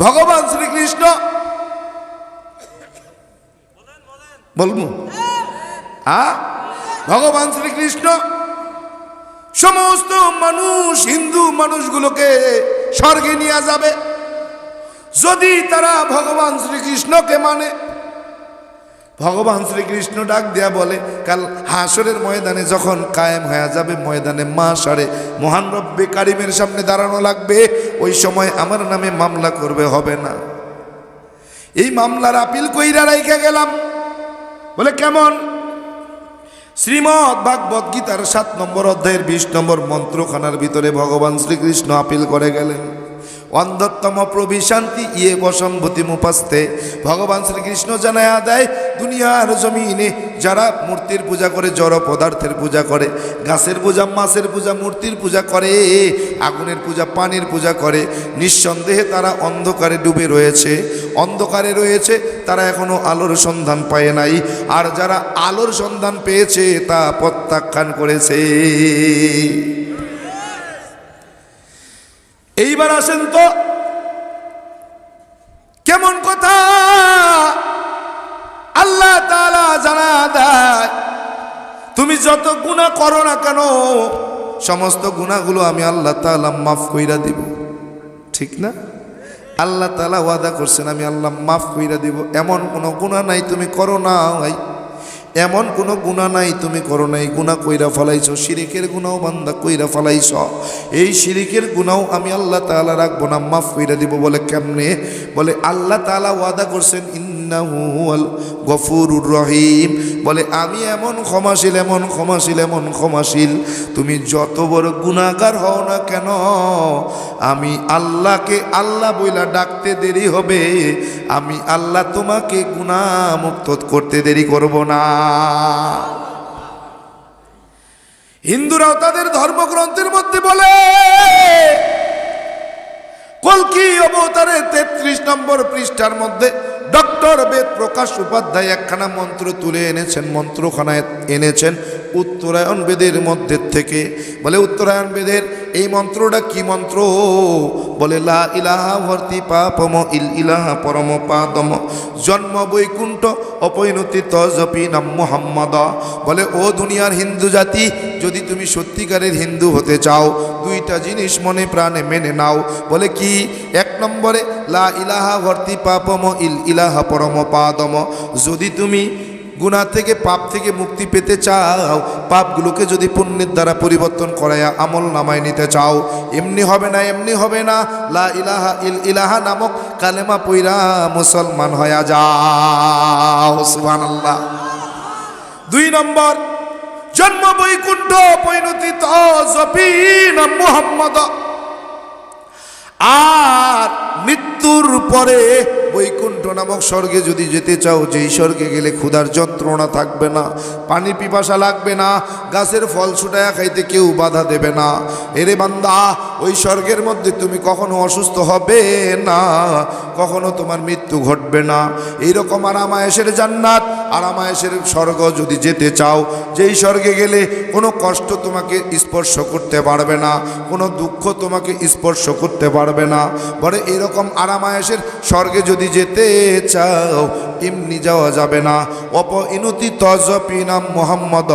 ভগবান শ্রীকৃষ্ণ। বলব? হ্যাঁ? ভগবান শ্রীকৃষ্ণ। সমস্ত মানুষ, হিন্দু মানুষগুলোকে স্বর্গে নিয়ে যাবে। যদি তারা ভগবান শ্রীকৃষ্ণকে মানে ভগবান শ্রীকৃষ্ণ ডাক দেয়া বলে, কাল হাসরের ময়দানে যখন কায়েম হয়ে যাবে, ময়দানে মা সারে মহান রব্বে কারিমের সামনে দাঁড়ানো লাগবে, ওই সময় আমার নামে মামলা করবে, হবে না। এই মামলার আপিল কইরা রাইখা গেলাম। বলে, কেমন? শ্রীমৎ ভাগবত গীতার সাত নম্বর অধ্যায়ের বিশ নম্বর মন্ত্রখানার ভিতরে ভগবান শ্রীকৃষ্ণ আপিল করে গেলেন। অন্ধত্তম প্রবিশান্তি ইয়ে বসম্ভূতি মুপাস্তে। ভগবান শ্রীকৃষ্ণ জানায়া দেয় দুনিয়ার জমিনে যারা মূর্তির পূজা করে, জড় পদার্থের পূজা করে, গাছের পূজা, মাছের পূজা, মূর্তির পূজা করে, আগুনের পূজা, পানির পূজা করে, নিঃসন্দেহে তারা অন্ধকারে ডুবে রয়েছে। অন্ধকারে রয়েছে, তারা এখনও আলোর সন্ধান পায় নাই। আর যারা আলোর সন্ধান পেয়েছে, তা প্রত্যাখ্যান করেছে। এইবার আসেন তো। কেমন কথা? জানা দেয়। তুমি যত গুণা করো না কেন, সমস্ত গুণাগুলো আমি আল্লাহ তাআলা মাফ কইরা দিব। ঠিক না? আল্লাহ তালা ওয়াদা করছেন, আমি আল্লাহ মাফ কইরা দিব। এমন কোনো গুণা নাই তুমি করো না ভাই। এমন কোনো গুণা নাই তুমি করো নাই গুণা কইরা ফলাইছ, শিরিকের গুণাও বান্দা কইরা ফলাইছ। এই শিরিকের গুণাও আমি আল্লাহ তাআলা রাখব না, মাফ কইরা দিব বলে কেমনে? বলে আল্লাহ তাআলা ওয়াদা করছেন গফুরুর রহিম। বলে, আমি এমন ক্ষমাশীল এমন ক্ষমাশীল এমন ক্ষমাশীল। তুমি যত বড় গুণাগার হও না কেন? আমি আল্লাহকে আল্লাহ বইলা ডাকতে দেরি হবে। আমি আল্লাহ তোমাকে গুণামুক্ত করতে দেরি করব না। হিন্দুরাও তাদের ধর্মগ্রন্থের মধ্যে বলে, কলকি অবতারের তেত্রিশ নম্বর পৃষ্ঠার মধ্যে ডক্টর বেদ প্রকাশ উপাধ্যায় একখানা মন্ত্র তুলে এনেছেন মন্ত্রখানায় এনেছেন। উত্তরায়ণ বেদের মধ্যে থেকে। বলে উত্তরায়ণ বেদের এই মন্ত্রটা কি মন্ত্র? বলে, লা ইলাহা ভর্তি পাপম ইল ইলাহা পরম পাদম। জন্ম বৈকুণ্ঠ অপরিণতি তজপি নাম মোহাম্মদ। বলে, ও দুনিয়ার হিন্দু জাতি, যদি তুমি সত্যিকারের হিন্দু হতে চাও, দুইটা জিনিস মনে প্রাণে মেনে নাও। বলে, কি? এক নম্বরে, লা ইলাহা ভর্তি পাপম ইল ইলাহা পরম পাদম। যদি তুমি গুণা থেকে, পাপ থেকে মুক্তি পেতে চাও, পাপগুলোকে যদি পুণ্যের দ্বারা পরিবর্তন করাইয়া আমল নামায় নিতে চাও, এমনি হবে না, এমনি হবে না। লা ইলাহা ইল, ইলাহা নামক কালেমা পইরা মুসলমান হয়ে যাও, সুবহানাল্লাহ। দুই নম্বর, জন্ম বৈকুণ্ঠ পরিণতি তজপিন মোহাম্মদ। আর মৃত্যুর পরে বৈকুণ্ঠ নামক স্বর্গে যদি যেতে চাও, যেই স্বর্গে গেলে ক্ষুধার যন্ত্রণা থাকবে না, পানি পিপাসা লাগবে না, গাছের ফল ছুটায়া খাইতে কেউ বাধা দেবে না। এরে বান্দা, ওই স্বর্গের মধ্যে তুমি কখনো অসুস্থ হবে না, কখনো তোমার মৃত্যু ঘটবে না। এইরকম আরামায়েশের জান্নাত, আরামায়েশের স্বর্গ যদি যেতে চাও, যেই স্বর্গে গেলে কোনো কষ্ট তোমাকে স্পর্শ করতে পারবে না, কোনো দুঃখ তোমাকে স্পর্শ করতে পারবে না। বলে এরকম আরামায়েশের স্বর্গে যদি যেতে চাও, এমনি যাওয়া যাবে না। অপ ইনতি তজপিনাম মোহাম্মদ,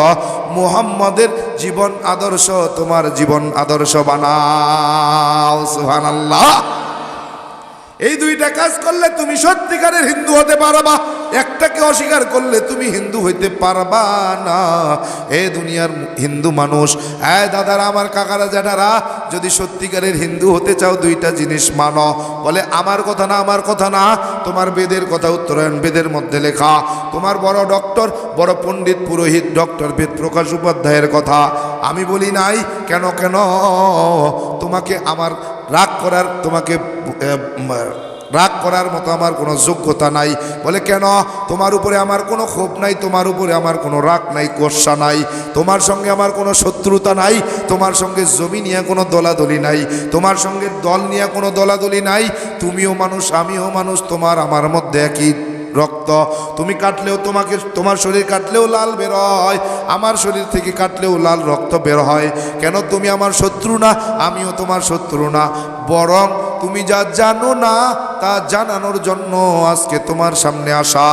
মোহাম্মদের জীবন আদর্শ, তোমার জীবন আদর্শ বানাও সুহানাল্লাহ এই দুইটা কাজ করলে তুমি সত্যিকারের হিন্দু হতে পারবা। একটাকে অস্বীকার করলে তুমি হিন্দু হইতে পারবা না। এ দুনিয়ার হিন্দু মানুষ হ্যাঁ দাদারা, আমার কাকারা জ্যাঠারা যদি সত্যিকারের হিন্দু হতে চাও, দুইটা জিনিস মানো। বলে, আমার কথা না, আমার কথা না। তোমার বেদের কথা উত্তরায়ণ বেদের মধ্যে লেখা। তোমার বড় ডক্টর, বড় পণ্ডিত, পুরোহিত ডক্টর বেদ প্রকাশ উপাধ্যায়ের কথা। আমি বলি নাই, কেন কেন? তোমাকে আমার রাগ করার, তোমাকে রাগ করার মতো আমার কোনো যোগ্যতা নাই। বলে, কেন? তোমার উপরে আমার কোনো ক্ষোভ নাই, তোমার উপরে আমার কোনো রাগ নাই গোসা নাই, তোমার সঙ্গে আমার কোনো শত্রুতা নাই, তোমার সঙ্গে জমি নিয়ে কোনো দলাদলি নাই, তোমার সঙ্গে দল নিয়ে কোনো দলাদলি নাই, তুমিও মানুষ, আমিও মানুষ, তোমার আমার মধ্যে একই রক্ত। তুমি কাটলেও তোমাকে, তোমার শরীর কাটলেও লাল বের হয়, আমার শরীর থেকে কাটলেও লাল রক্ত বের হয়। কেন? তুমি আমার শত্রু না, আমিও তোমার শত্রু না, বরং তুমি যা জানো না তা জানানোর জন্য আজকে তোমার সামনে আসা।